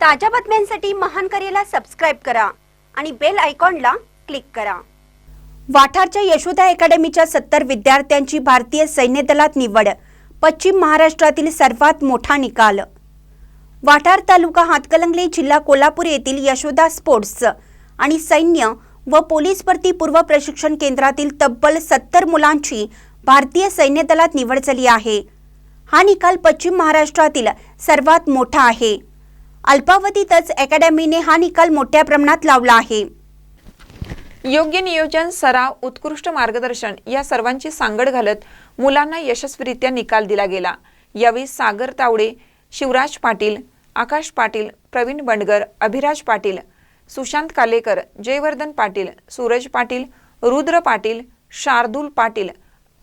ताज्या बातम्यांसाठी महान करेला सबस्क्राईब करा आणि बेल आयकॉनला क्लिक करा. वाठारच्या यशोदा अकॅडमीच्या सत्तर विद्यार्थ्यांची भारतीय सैन्य दलात निवड पश्चिम महाराष्ट्रातील सर्वात मोठा निकाल. वाठार तालुका हातकलंगले जिल्हा कोल्हापूर येथील यशोदा स्पोर्ट्स आणि सैन्य व पोलीस भरती पूर्व प्रशिक्षण केंद्रातील तब्बल सत्तर मुलांची भारतीय सैन्य दलात निवड झाली आहे. हा निकाल पश्चिम महाराष्ट्रातील सर्वात मोठा आहे. अल्पावधीतच अकॅडमीने हा निकाल मोठ्या प्रमाणात लावला आहे. योग्य नियोजन सराव उत्कृष्ट मार्गदर्शन या सर्वांची सांगड घालत मुलांना यशस्वीरित्या निकाल दिला गेला. यावेळी सागर तावडे शिवराज पाटील आकाश पाटील प्रवीण बंडगर अभिराज पाटील सुशांत कालेकर जयवर्धन पाटील सूरज पाटील रुद्र पाटील शार्दूल पाटील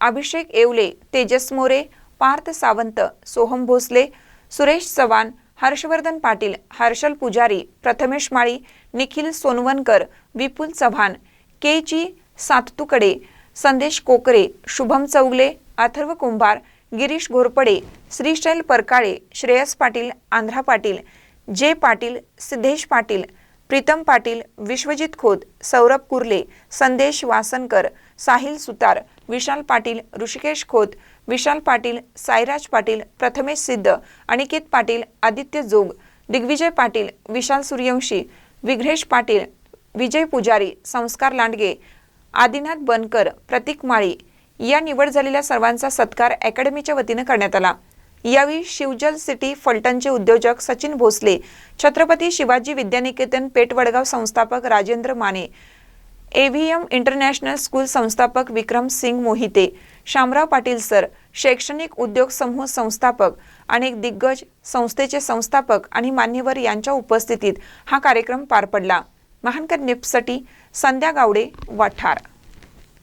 अभिषेक येवले तेजस मोरे पार्थ सावंत सोहम भोसले सुरेश चव्हाण हर्षवर्धन पाटील हर्षल पुजारी प्रथमेश माळी निखिल सोनवनकर विपुल चव्हाण के जी साततुकडे संदेश कोकरे शुभम चौगले अथर्व कुंभार गिरीश घोरपडे श्रीशैल परकाळे श्रेयस पाटील आंध्रा पाटील जे पाटील सिद्धेश पाटील प्रीतम पाटील विश्वजित खोत सौरभ कुर्ले संदेश वासनकर साहिल सुतार विशाल पाटील ऋषिकेश खोत विशाल पाटील साईराज पाटील प्रथमेश सिद्ध अनिकेत पाटील आदित्य जोग दिग्विजय पाटील विशाल सूर्यवंशी विघ्नेश पाटील विजय पुजारी संस्कार लांडगे आदिनाथ बनकर प्रतीक माळी या निवड झालेल्या सर्वांचा सत्कार अकॅडमीच्या वतीनं करण्यात आला. यावेळी शिवजल सिटी फलटणचे उद्योजक सचिन भोसले छत्रपती शिवाजी विद्यानिकेतन पेटवडगाव संस्थापक Rajendra Mane AVM international school संस्थापक विक्रम सिंग मोहिते शामराव पाटील सर शैक्षणिक उद्योग समूह संस्थापक अनेक दिग्गज संस्थेचे संस्थापक आणि मान्यवर यांच्या उपस्थितीत हा कार्यक्रम पार पडला. महानकर निप्ससाठी संध्या गावडे वाठार.